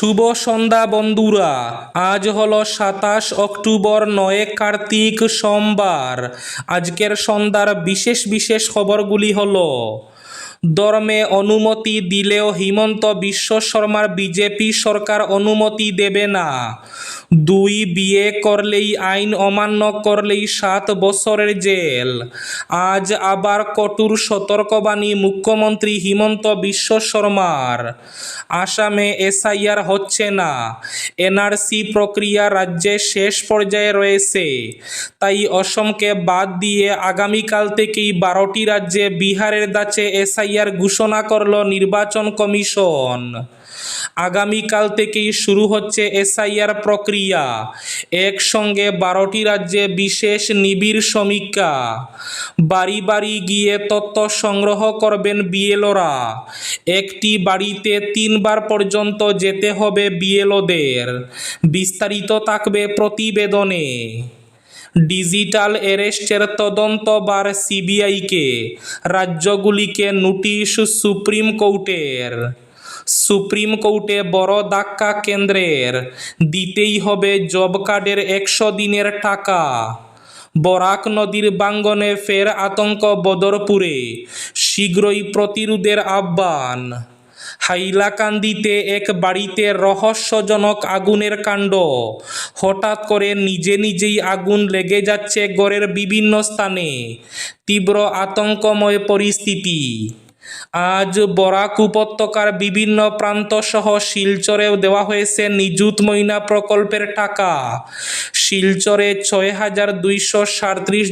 শুভ সন্ধ্যা, বন্ধুরা। আজ হলো সাতাশ অক্টোবর, নয় কার্তিক সোমবার। আজকের সন্ধ্যার বিশেষ বিশেষ খবরগুলি হলো, ধর্মে অনুমতি দিলেও হিমন্ত বিশ্ব শর্মার বিজেপি সরকার অনুমতি দেবে না। দুই বিয়ে করলেই আইন অমান্য করলেই সাত বছরের জেল। আজ আবার কটুর সতর্কবাণী মুখ্যমন্ত্রী হিমন্ত বিশ্ব শর্মার। আসামে এসআইআর হচ্ছে না। এনআরসি প্রক্রিয়া রাজ্যে শেষ পর্যায়ে রয়েছে। তাই অসমকে বাদ দিয়ে আগামীকাল থেকেই বারোটি রাজ্যে বিহারের দাচে এসআইআর ঘোষণা করল নির্বাচন কমিশন। আগামীকাল থেকেই শুরু হচ্ছে এসআইআর প্রক্রিয়া। একসঙ্গে বারোটি রাজ্যে বিশেষ নিবিড় সমীক্ষা। বাড়ি বাড়ি গিয়ে তথ্য সংগ্রহ করবেন বিএলওরা। একটি বাড়িতে তিনবার পর্যন্ত যেতে হবে বিএলওদের। বিস্তারিত থাকবে প্রতিবেদনে। ডিজিটাল অ্যারেস্টের তদন্তবার সিবিআইকে। রাজ্যগুলিকে নোটিশ সুপ্রিম কোর্টের। সুপ্রিম কোর্টে বড় ধাক্কা কেন্দ্রের। দিতেই হবে জব কার্ডের একশো দিনের টাকা। বরাক নদীর বাঙ্গনে ফের আতঙ্ক বদরপুরে, শীঘ্রই প্রতিরোধের আহ্বান। হাইলাকান্দিতে এক বাড়িতে রহস্যজনক আগুনের কাণ্ড। হঠাৎ করে নিজে নিজেই আগুন লেগে যাচ্ছে গড়ের বিভিন্ন স্থানে। তীব্র আতঙ্কময় পরিস্থিতি। আজ বরাক উপত্যকার বিভিন্ন প্রান্ত সহ শিলচরে দেওয়া হয়েছে নিযুত ময়না প্রকল্পের টাকা। শিলচরে ছয় হাজার দুইশো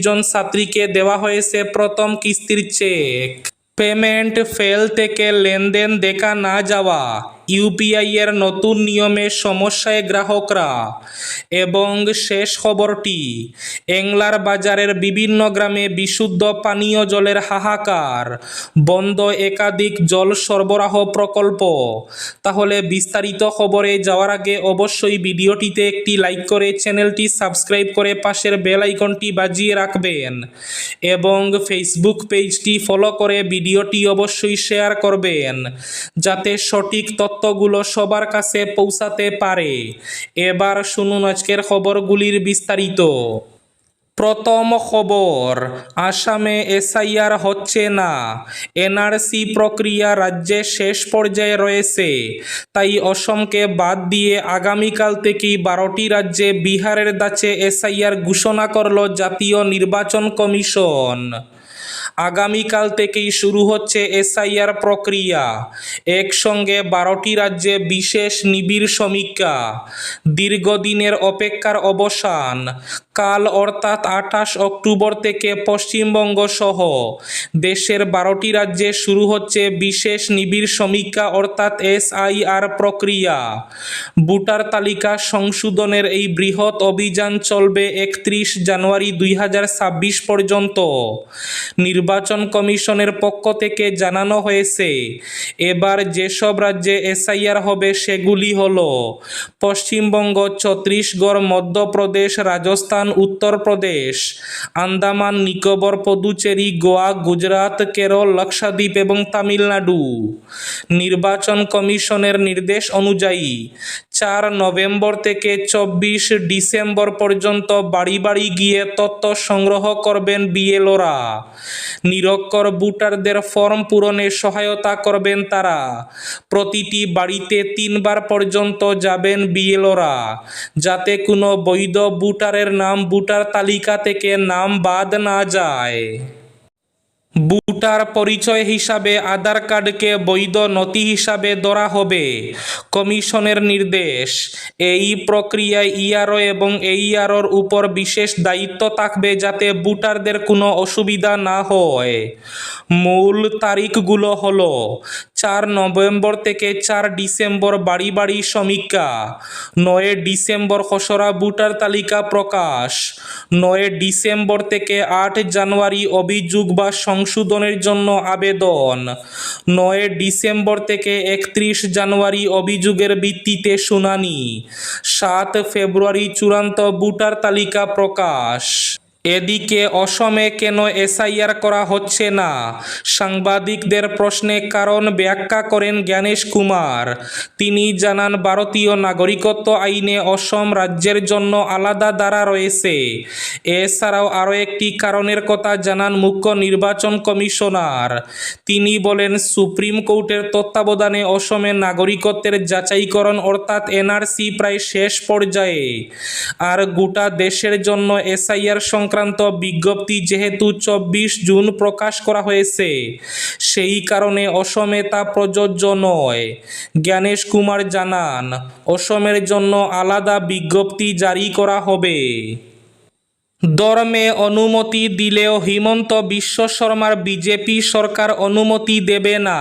জন ছাত্রীকে দেওয়া হয়েছে প্রথম কিস্তির চেক। পেমেন্ট ফেল থেকে লেনদেন দেখা না যাওয়া, ইউপিআই এর নতুন নিয়মে সমস্যায় গ্রাহকরা। এবং শেষ খবরটি, এংলার বাজারের বিভিন্ন গ্রামে বিশুদ্ধ পানীয় জলের হাহাকার, বন্ধ একাধিক জল সরবরাহ প্রকল্প। তাহলে বিস্তারিত খবরে যাওয়ার আগে অবশ্যই ভিডিওটিতে একটি লাইক করে চ্যানেলটি সাবস্ক্রাইব করে পাশের বেল আইকনটি বাজিয়ে রাখবেন। এবং ফেসবুক পেজটি ফলো করে ভিডিওটি অবশ্যই শেয়ার করবেন, যাতে সঠিক তথ্যগুলো সবার কাছে পৌঁছাতে পারে। এবার শুনুন আজকের খবরগুলির বিস্তারিত। প্রথম খবর, আসামে এসআইআর হচ্ছে না। এনআরসি প্রক্রিয়া রাজ্যে শেষ পর্যায়ে রয়েছে। তাই অসমকে বাদ দিয়ে আগামীকাল থেকেই বারোটি রাজ্যে বিহারের দাচে এসআইআর ঘোষণা করল জাতীয় নির্বাচন কমিশন। আগামীকাল থেকেই শুরু হচ্ছে এসআইআর প্রক্রিয়া। একসঙ্গে বারোটি রাজ্যে বিশেষ নিবিড় সমীক্ষা। দীর্ঘদিনের অপেক্ষার অবসান। কাল অর্থাৎ আঠাশ অক্টোবর থেকে পশ্চিমবঙ্গ সহ দেশের বারোটি রাজ্যে শুরু হচ্ছে বিশেষ নিবিড় সমীক্ষা অর্থাৎ এসআইআর প্রক্রিয়া। ভোটার তালিকা সংশোধনের এই বৃহৎ অভিযান চলবে একত্রিশ জানুয়ারি দুই হাজার ছাব্বিশ পর্যন্ত। নির্বাচন কমিশনের পক্ষ থেকে জানানো হয়েছে, এবার যেসব রাজ্যে এসআইআর হবে সেগুলি হল পশ্চিমবঙ্গ, ছত্তিশগড়, মধ্যপ্রদেশ, রাজস্থান উত্তরপ্রদেশ আন্দামান নিকোবর পদুচেরি গোয়া গুজরাট কেরল লক্ষাদ্বীপ এবং তামিলনাড়ু। নির্বাচন কমিশনের নির্দেশ অনুযায়ী চার নভেম্বর থেকে চব্বিশ ডিসেম্বর পর্যন্ত বাড়ি বাড়ি গিয়ে তথ্য সংগ্রহ করবেন বিএলওরা। নিরক্ষর ভোটারদের ফর্ম পূরণে সহায়তা করবেন তারা। প্রতিটি বাড়িতে তিনবার পর্যন্ত যাবেন বিএলওরা, যাতে কোনো বৈধ ভোটারের নাম ভোটার তালিকা থেকে নাম বাদ না যায়। ভোটার পরিচয় হিসাবে আধার কার্ডকে বৈধ নথি হিসাবে ধরা হবে। কমিশনের নির্দেশ, এই প্রক্রিয়ায় ইয়ারও এবং এই এইআরওর উপর বিশেষ দায়িত্ব থাকবে যাতে ভোটারদের কোনো অসুবিধা না হয়। মূল তারিখগুলো হলো চার নভেম্বর থেকে চার ডিসেম্বর বাড়ি বাড়ি সমীক্ষা। নয় ডিসেম্বর খসড়া ভোটার তালিকা প্রকাশ। নয় ডিসেম্বর থেকে আট জানুয়ারি অভিযোগ বা সংশোধনের জন্য আবেদন। নয় ডিসেম্বর থেকে একত্রিশ জানুয়ারি অভিযোগের ভিত্তিতে শুনানি। সাত ফেব্রুয়ারি চূড়ান্ত ভোটার তালিকা প্রকাশ। এদিকে অসমে কেন এসআইআর করা হচ্ছে না? সাংবাদিকদের প্রশ্নে কারণ ব্যাখ্যা করেন জ্ঞানেশ কুমার। তিনি জানান, ভারতীয় নাগরিকত্ব আইনে অসম রাজ্যের জন্য আলাদা ধারা রয়েছে। এছাড়াও আরও একটি কারণের কথা জানান মুখ্য নির্বাচন কমিশনার। তিনি বলেন, সুপ্রিম কোর্টের তত্ত্বাবধানে অসমের নাগরিকত্বের যাচাইকরণ অর্থাৎ এনআরসি প্রায় শেষ পর্যায়ে। আর গোটা দেশের জন্য এসআইআর সংক্রান্ত বিজ্ঞপ্তি যেহেতু চব্বিশ জুন প্রকাশ করা হয়েছে, সেই কারণে অসমে তা প্রযোজ্য নয়। জ্ঞানেশ কুমার জানান, অসমের জন্য আলাদা বিজ্ঞপ্তি জারি করা হবে। ধর্মে অনুমতি দিলেও হিমন্ত বিশ্ব শর্মার বিজেপি সরকার অনুমতি দেবে না।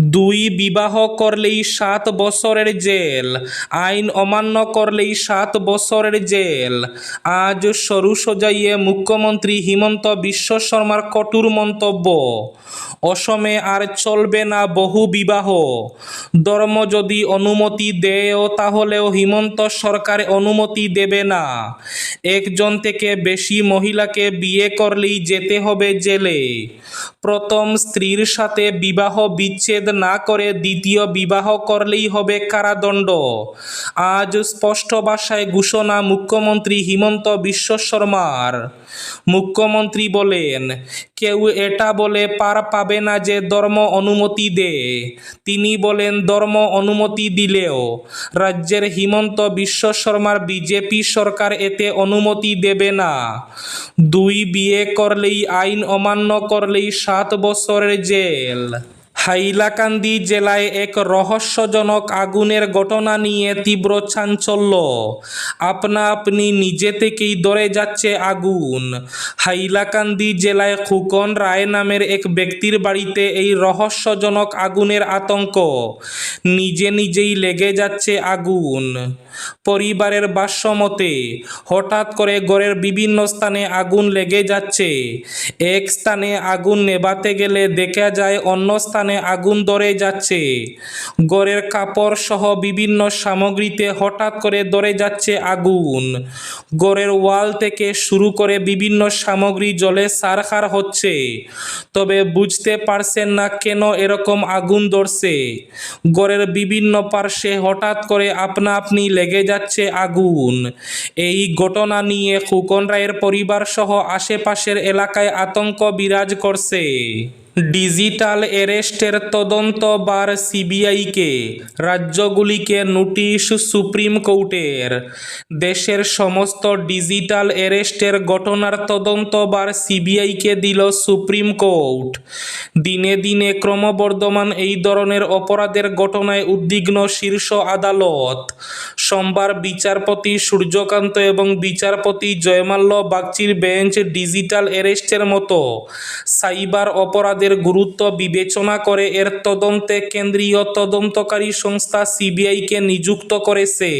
দুই বিবাহ করলেই সাত বছরের জেল, আইন অমান্য করলেই সাত বছরের জেল। আজ সরু সজাইয়ে মুখ্যমন্ত্রী হিমন্ত বিশ্ব শর্মার কটুর মন্তব্য, অসমে আর চলবে না বহু বিবাহ। ধর্ম যদি অনুমতি দেয়ও তাহলেও হিমন্ত সরকার অনুমতি দেবে না। একজন থেকে বেশি মহিলাকে বিয়ে করলেই যেতে হবে জেলে। প্রথম স্ত্রীর সাথে বিবাহ বিচ্ছেদ না করে দ্বিতীয় বিবাহ করলেই হবে কারাদণ্ড। আজ স্পষ্ট ভাষায় ঘোষণা মুখ্যমন্ত্রী হিমন্ত বিশ্ব শর্মার। মুখ্যমন্ত্রী বলেন, কেউ এটা বলে পার পাবে না যে ধর্ম অনুমতি দে। তিনি বলেন, ধর্ম অনুমতি দিলেও রাজ্যের হিমন্ত বিশ্ব শর্মার বিজেপি সরকার এতে অনুমতি দেবে না। দুই বিয়ে করলেই আইন অমান্য করলেই সাত বছরের জেল। হাইলাকান্দি জেলায় এক রহস্যজনক আগুনের ঘটনা নিয়ে তীব্র চাঞ্চল্য। আপনা আপনি নিজে থেকেই ধরে যাচ্ছে আগুন। হাইলাকান্দি জেলায় খুকন রায় নামের এক ব্যক্তির বাড়িতে এই রহস্যজনক আগুনের আতঙ্ক। নিজে নিজেই লেগে যাচ্ছে আগুন। পরিবারের ভাষ্যমতে, হঠাৎ করে ঘরের বিভিন্ন স্থানে আগুন লেগে যাচ্ছে। এক স্থানে আগুন নেভাতে গেলে দেখা যায় অন্য স্থানে আগুন ধরে যাচ্ছে। গড়ের কাপড় সহ বিভিন্ন সামগ্রীতে হঠাৎ করে ধরে যাচ্ছে আগুন। ঘরের ওয়াল থেকে শুরু করে বিভিন্ন সামগ্রী জলে সারখার হচ্ছে। তবে বুঝতে পারছেন না কেন এরকম আগুন ধরছে। ঘরের বিভিন্ন পার্শ্বে হঠাৎ করে আপনা আপনি লেগে যাচ্ছে আগুন। এই ঘটনা নিয়ে খুকন রায়ের পরিবার সহ আশেপাশের এলাকায় আতঙ্ক বিরাজ করছে। ডিজিটাল অ্যারেস্টের তদন্ত বার সিবিআইকে রাজ্যগুলিকে নোটিশ সুপ্রিম কোর্টের। দেশের সমস্ত ডিজিটাল অ্যারেস্টের ঘটনার তদন্ত বার সিবিআইকে দিল সুপ্রিম কোর্ট। দিনে দিনে ক্রমবর্ধমান এই ধরনের অপরাধের ঘটনায় উদ্বিগ্ন শীর্ষ আদালত। সোমবার বিচারপতি সূর্যকান্ত এবং বিচারপতি জয়মাল্য বাগচির বেঞ্চ ডিজিটাল অ্যারেস্টের মতো সাইবার অপরাধের গুরুত্ব বিবেচনা করে এর তদন্তে কেন্দ্রীয় তদন্তকারী সংস্থা সিবিআইকে নিযুক্ত করেছে।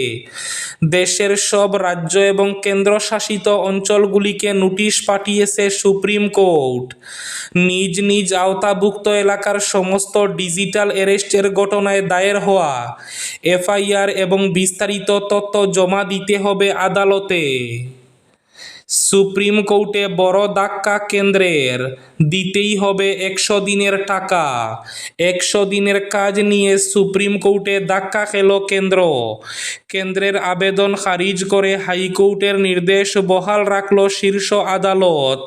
দেশের সব রাজ্য এবং কেন্দ্রশাসিত অঞ্চলগুলিকে নোটিশ পাঠিয়েছে সুপ্রিম কোর্ট। নিজ নিজ আওতাভুক্ত এলাকার সমস্ত ডিজিটাল অ্যারেস্টের ঘটনায় দায়ের হওয়া এফআইআর এবং বিস্তারিত তথ্য জমা দিতে হবে আদালতে। সুপ্রিম কোর্টে বড় ধাক্কা কেন্দ্রের দিতেই হবে একশো দিনের টাকা। একশো দিনের কাজ নিয়ে সুপ্রিম কোর্টে ধাক্কা খেল কেন্দ্র। কেন্দ্রের আবেদন খারিজ করে হাইকোর্টের নির্দেশ বহাল রাখল শীর্ষ আদালত।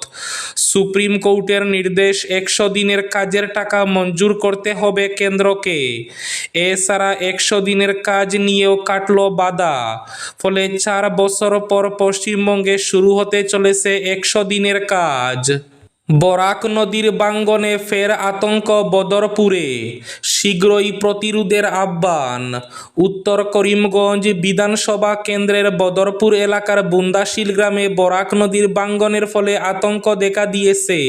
সুপ্রিম কোর্টের নির্দেশ একশো দিনের কাজের টাকা মঞ্জুর করতে হবে কেন্দ্রকে। এছাড়া একশো দিনের কাজ নিয়েও কাটল বাধা। ফলে চার বছর পর পশ্চিমবঙ্গে শুরু হতে চলেছে একশো দিনের কাজ। বরাক নদীর বাঙ্গনে ফের আতঙ্ক বদরপুরে। শীঘ্রই প্রতিরোধের আহ্বান। উত্তর করিমগঞ্জ বিধানসভা কেন্দ্রের বদরপুর এলাকার বুন্দাশিল গ্রামে বরাক নদীর বাঙ্গনের ফলে আতঙ্ক দেখা দিয়েছে।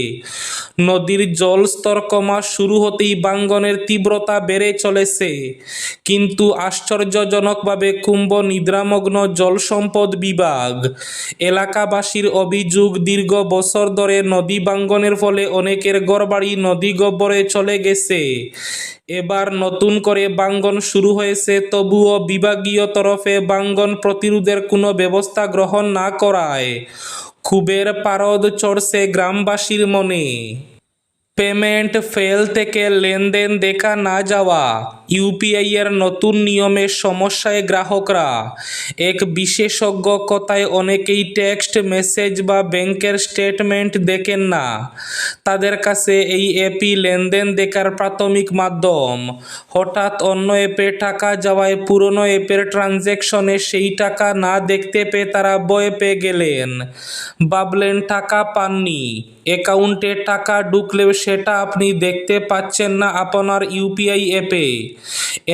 নদীর জলস্তর কমা শুরু হতেই বাঙ্গনের তীব্রতা বেড়ে চলেছে। কিন্তু আশ্চর্যজনকভাবে কুম্ভ নিদ্রামগ্ন জল সম্পদ বিভাগ এলাকাবাসীর অভিযোগ, দীর্ঘ বছর ধরে নদী বাঙ্গন বাঙ্গনের ফলে অনেকের ঘরবাড়ি নদী গব্বরে চলে গেছে। এবার নতুন করে বাঙ্গন শুরু হয়েছে। তবুও বিভাগীয় তরফে বাঙ্গন প্রতিরোধের কোনো ব্যবস্থা গ্রহণ না করায় খুবের পারদ চড়ছে গ্রামবাসীর মনে। পেমেন্ট ফেল থেকে লেনদেন দেখা না যাওয়া। ইউপিআই এর নতুন নিয়মের সমস্যায় গ্রাহকরা। এক বিশেষজ্ঞ কথায় অনেকেই টেক্সট মেসেজ বা ব্যাংকের স্টেটমেন্ট দেখেন না। তাদের কাছে এই অ্যাপই লেনদেন দেখার প্রাথমিক মাধ্যম। হঠাৎ অন্য অ্যাপে টাকা যাওয়ায় পুরনো অ্যাপের ট্রানজ্যাকশনে সেই টাকা না দেখতে পেয়ে তারা ভয় পেয়ে গেলেন। ভাবলেন, টাকা পাননি। অ্যাকাউন্টে টাকা ঢুকলেও সেটা আপনি দেখতে পাচ্ছেন না আপনার ইউপিআই অ্যাপে।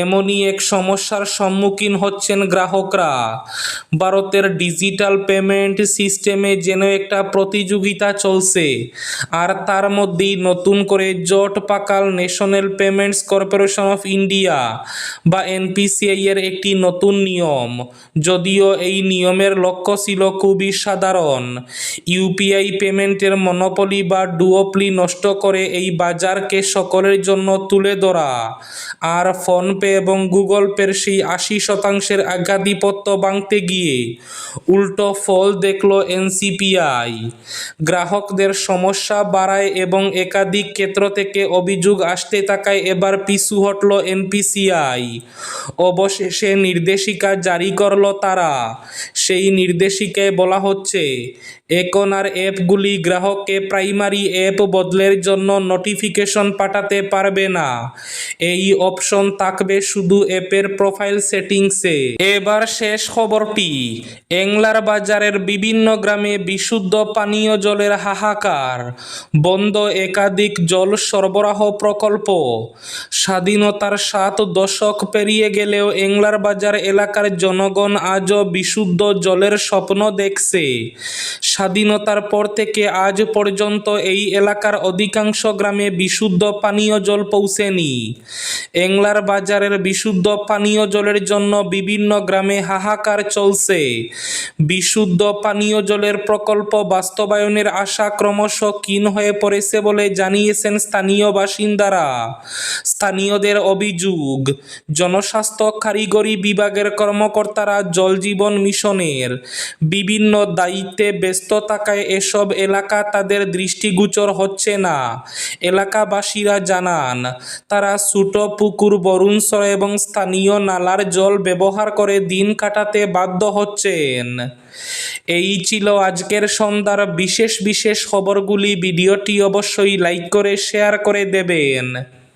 এমনই এক সমস্যার সম্মুখীন হচ্ছেন গ্রাহকরা। ভারতের ডিজিটাল পেমেন্ট সিস্টেমে যেন একটা প্রতিযোগিতা চলছে, আর তার মধ্যেই নতুন করে জট পাকাল national payments corporation of India বা এনপিসিআই এর একটি নতুন নিয়ম। যদিও এই নিয়মের লক্ষ্য ছিল খুবই সাধারণ। ইউপিআই পেমেন্টের মনোপলি বা ডুওপলি নষ্ট করে এই বাজারকে সকলের জন্য তুলে ধরা। আর ফোনপে এবং গুগল পের সেই আশি শতাংশের আজ্ঞাধিপত্য ভাঙতে গিয়ে উল্টো ফল দেখল এনসিপিআই। গ্রাহকদের সমস্যা বাড়ায় এবং একাধিক ক্ষেত্র থেকে অভিযোগ আসতে থাকায় এবার পিছু হটল এনপিসিআই। অবশেষে নির্দেশিকা জারি করল তারা। সেই নির্দেশিকায় বলা হচ্ছে এখন আর অ্যাপগুলি গ্রাহককে প্রাইমারি অ্যাপ বদলের জন্য নোটিফিকেশন পাঠাতে পারবে না। এই অপশন থাকবে শুধু অ্যাপের প্রোফাইল সেটিংসে। এবার শেষ খবরটি। এংলার বাজারের বিভিন্ন গ্রামে বিশুদ্ধ পানীয় জলের হাহাকার, বন্ধ একাধিক জল সরবরাহ প্রকল্প। স্বাধীনতার সাত দশক পেরিয়ে গেলেও এংলার বাজার এলাকার জনগণ আজও বিশুদ্ধ জলের স্বপ্ন দেখছে। স্বাধীনতার পর থেকে আজ পর্যন্ত এই এলাকার অধিকাংশ গ্রামে বিশুদ্ধ পানীয় জল পৌঁছেনি। এংলার বাজারের বিশুদ্ধ পানীয় জলের জন্য বিভিন্ন গ্রামে হাহাকার চলছে। বিশুদ্ধ পানীয় জলের প্রকল্প বাস্তবায়নের আশা ক্রমশ ক্ষীণ হয়ে পড়েছে বলে জানিয়েছেন স্থানীয় বাসিন্দারা। স্থানীয়দের অভিযোগ, জনস্বাস্থ্য কারিগরি বিভাগের কর্মকর্তারা জল জীবন মিশনের বিভিন্ন দায়িত্বে ব্যস্ত থাকায় এসব এলাকা তাদের দৃষ্টিগোচর হচ্ছে না। এলাকাবাসীরা জানান, তারা ছোট পুকুর বরুণসর এবং স্থানীয় নালার জল ব্যবহার করে দিন কাটাতে বাধ্য হচ্ছেন। এই ছিল আজকের সন্ধ্যার বিশেষ বিশেষ খবরগুলি। ভিডিওটি অবশ্যই লাইক করে, শেয়ার করে দেবেন।